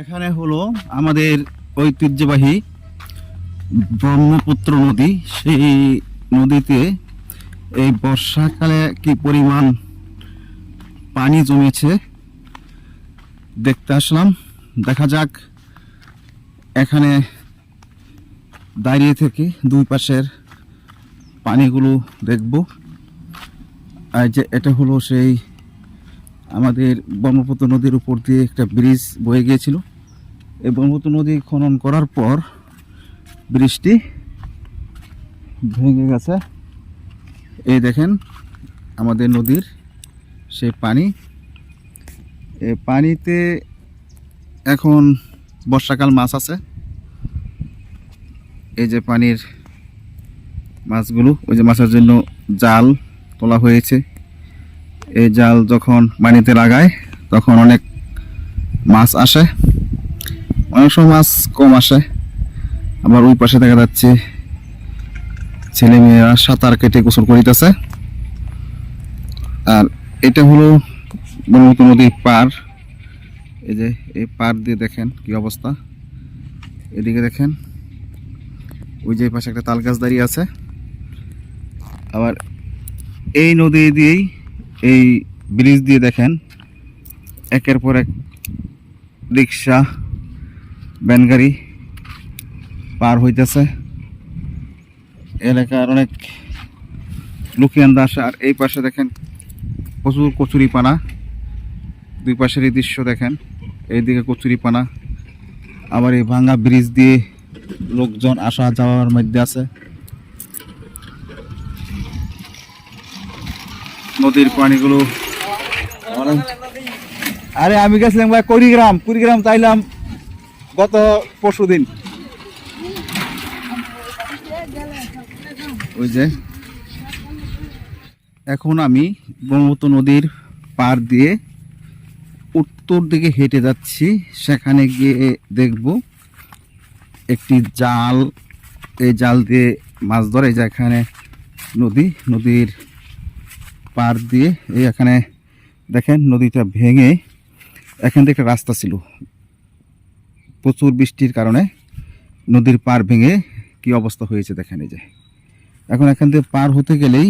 এখানে হলো আমাদের ঐতিহ্যবাহী ব্রহ্মপুত্র নদী। সেই নদীতে এই বর্ষাকালে কি পরিমাণ পানি জমেছে দেখতে আসলাম। দেখা যাক এখানে দাঁড়িয়ে থেকে দুই পাশের পানিগুলো দেখব। আর যে এটা হলো সেই আমাদের ব্রহ্মপুত্র নদীর উপর দিয়ে একটা ব্রিজ বয়ে গিয়েছিল। এই ব্রহ্মপুত্র নদী খনন করার পর ব্রিজটি ভেঙে গেছে। এই দেখেন আমাদের নদীর সে পানি। এ পানিতে এখন বর্ষাকাল মাছ আছে। এই যে পানির মাছগুলো, ওই যে মাছের জন্য জাল তোলা হয়েছে। এই জাল যখন পানিতে লাগায়, তখন অনেক মাছ আসে। অনেক সময় মাছ কম আসে। আবার ওই পাশে দেখা যাচ্ছে ছেলে মেয়েরা সাঁতার কেটে গোসল করিতেছে। আর এটা হলো ব্রহ্মপুত্র নদীর পার এই যে এই পার দিয়ে দেখেন কি অবস্থা। এদিকে দেখেন, ওই যে পাশে একটা তাল গাছ দাঁড়িয়ে আছে। আবার এই নদী দিয়েই এই ব্রিজ দিয়ে দেখেন, একের পর এক রিক্সা ভ্যানগাড়ি পার হইতেছে। এলাকার অনেক লুকিয়ান্দা আসে আর এই পাশে দেখেন প্রচুর কচুরি পানা দুই পাশের এই দৃশ্য দেখেন, এইদিকে কচুরি পানা আবার এই ভাঙা ব্রিজ দিয়ে লোকজন আসা যাওয়ার মধ্যে আছে। নদীর পানিগুলো আরে। আমি গেছিলাম ভাই কুড়িগ্রাম কুড়িগ্রাম চাইলাম গত পরশু দিন। ওই যে। এখন আমি ব্রহ্মপুত্র নদীর পার দিয়ে উত্তর দিকে হেঁটে যাচ্ছি। সেখানে গিয়ে দেখব একটি জাল। এই জাল দিয়ে মাছ ধরে যেখানে নদী নদীর পার দিয়ে এই এখানে দেখেন নদীটা ভেঙে এখান থেকে একটা রাস্তা ছিল। প্রচুর বৃষ্টির কারণে নদীর পার ভেঙে কি অবস্থা হয়েছে দেখেন এই যে। এখন এখান থেকে পার হতে গেলেই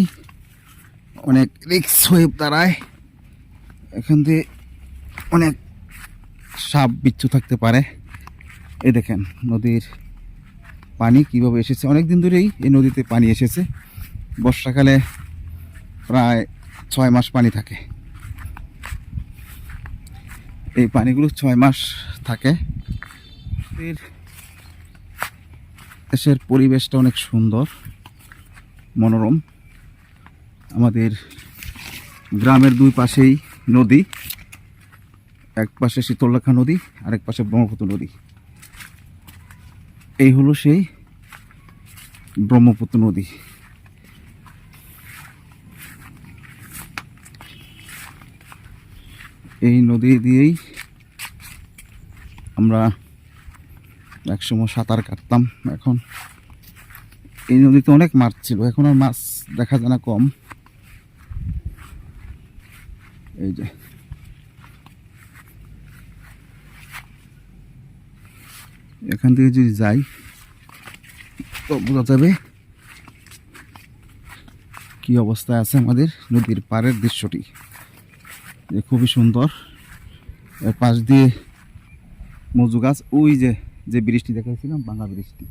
অনেক রিক্স হয়ে দাঁড়ায়। এখান থেকে অনেক সাপ বিচ্ছু থাকতে পারে। এই দেখেন নদীর পানি কীভাবে এসেছে। অনেক দিন ধরেই এই নদীতে পানি এসেছে। বর্ষাকালে প্রায় ছয় মাস পানি থাকে। এই পানিগুলো ছয় মাস থাকে। দেশের পরিবেশটা অনেক সুন্দর, মনোরম। আমাদের গ্রামের দুই পাশেই নদী, এক পাশে শীতলরেখা নদী, আরেক পাশে ব্রহ্মপুত্র নদী। এই হলো সেই ব্রহ্মপুত্র নদী। এই নদী দিয়েই আমরা একসময় সাঁতার কাটতাম এখন। এই নদীতে অনেক মাছ ছিল, এখন আর মাছ দেখা যায় না কম। এই যে। এখান থেকে যদি যাই, তো বোঝা যাবে কি অবস্থায় আছে আমাদের নদীর পাড়ের দৃশ্যটি। খুবই সুন্দর। এর পাশ দিয়ে মজু গাছ ওই যে যে বৃষ্টি দেখাচ্ছিলাম বাংলা বৃষ্টি